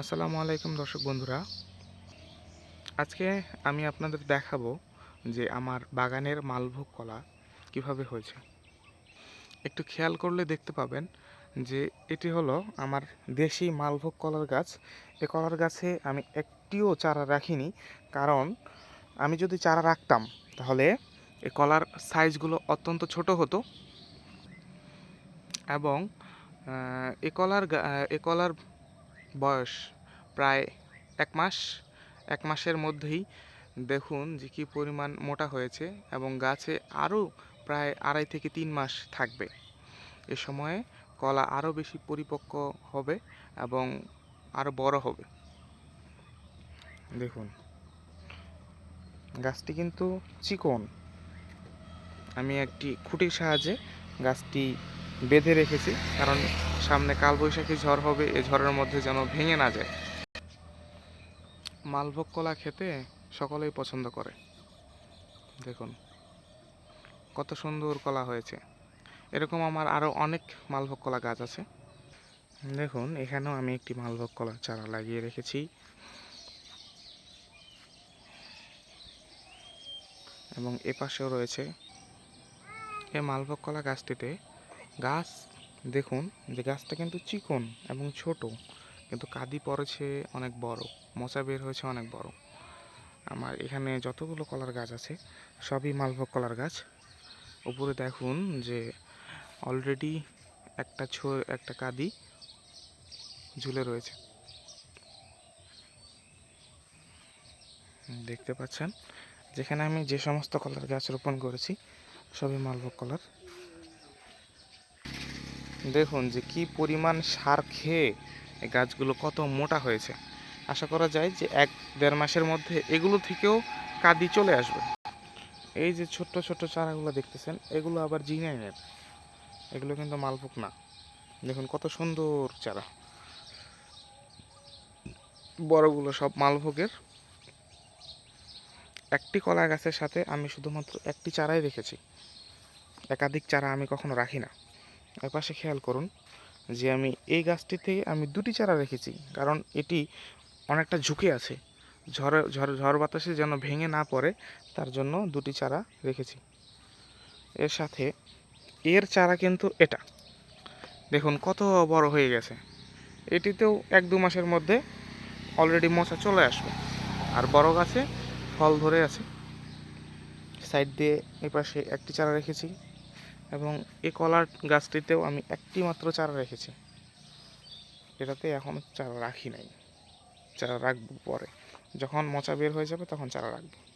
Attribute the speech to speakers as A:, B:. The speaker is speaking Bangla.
A: আসসালামু আলাইকুম দর্শক বন্ধুরা। আজকে আমি আপনাদের দেখাবো যে আমার বাগানের মালভোগ কলা কীভাবে হয়েছে। একটু খেয়াল করলে দেখতে পাবেন যে এটি হলো আমার দেশি মালভোগ কলার গাছ। এ কলার গাছে আমি একটিও চারা রাখিনি, কারণ আমি যদি চারা রাখতাম, তাহলে এ কলার সাইজগুলো অত্যন্ত ছোট হতো। এবং এ কলার এ কলার বয়স প্রায় এক মাস। এক মাসের মধ্যেই দেখুন যে কী পরিমাণ মোটা হয়েছে এবং গাছে আরও প্রায় আড়াই থেকে তিন মাস থাকবে। এ সময়ে কলা আরও বেশি পরিপক্ক হবে এবং আরও বড় হবে। দেখুন, গাছটি কিন্তু চিকন। আমি একটি খুঁটির সাহায্যে গাছটি বেঁধে রেখেছি, কারণ সামনে কালবৈশাখী ঝড় হবে, এ ঝড়ের মধ্যে যেন ভেঙে না যায়। মালভোগ কলা খেতে সকলেই পছন্দ করে। দেখুন, কত সুন্দর কলা হয়েছে। এরকম আমার আরও অনেক মালভোগ কলা গাছ আছে। দেখুন, এখানেও আমি একটি মালভোগ কলার চারা লাগিয়ে রেখেছি। এবং এ পাশেও রয়েছে এই মালভোগ কলা গাছটিতে গাছ, দেখুন যে গাছটা কিন্তু চিকন এবং ছোট, কিন্তু কাদি পড়েছে অনেক বড়, মোচা বের হয়েছে অনেক বড়। আমার এখানে যতগুলো কলার গাছ আছে, সবই মালভোগ কলার গাছ। উপরে দেখুন যে অলরেডি একটা ছো, একটা কাদি ঝুলে রয়েছে। দেখতে পাচ্ছেন? যেখানে আমি যে সমস্ত কলার গাছ রোপণ করেছি, সবই মালভোগ কলার। দেখুন যে কি পরিমাণ সার খেয়ে গাছগুলো কত মোটা হয়েছে। আশা করা যায় যে এক দেড় মাসের মধ্যে এগুলো থেকেও কাদি চলে আসবে। এই যে ছোট্ট ছোট্ট চারাগুলো দেখতেছেন, এগুলো আবার জিনাইনের। এগুলো কিন্তু মালভোগ না। দেখুন কত সুন্দর চারা। বড়গুলো সব মালভোগের। একটি কলা গাছের সাথে আমি শুধুমাত্র একটি চারাই রেখেছি। একাধিক চারা আমি কখনো রাখি না। এর পাশে খেয়াল করুন যে আমি এই গাছটিতে আমি দুটি চারা রেখেছি, কারণ এটি অনেকটা ঝুঁকে আছে। ঝড় ঝড় ঝড় বাতাসে যেন ভেঙে না পড়ে, তার জন্য দুটি চারা রেখেছি। এর সাথে এর চারা কিন্তু এটা। দেখুন কত বড় হয়ে গেছে। এটিতেও এক দু মাসের মধ্যে অলরেডি মোচা চলে আসবে। আর বড় গাছে ফল ধরে আছে। সাইড দিয়ে এপাশে একটি চারা রেখেছি। এবং এ কলার গাছটিতেও আমি একটি মাত্র চারা রেখেছি। এটাতে এখন চারা রাখি নাই। চারা রাখব পরে। যখন মোচা বের হয়ে যাবে তখন চারা রাখব।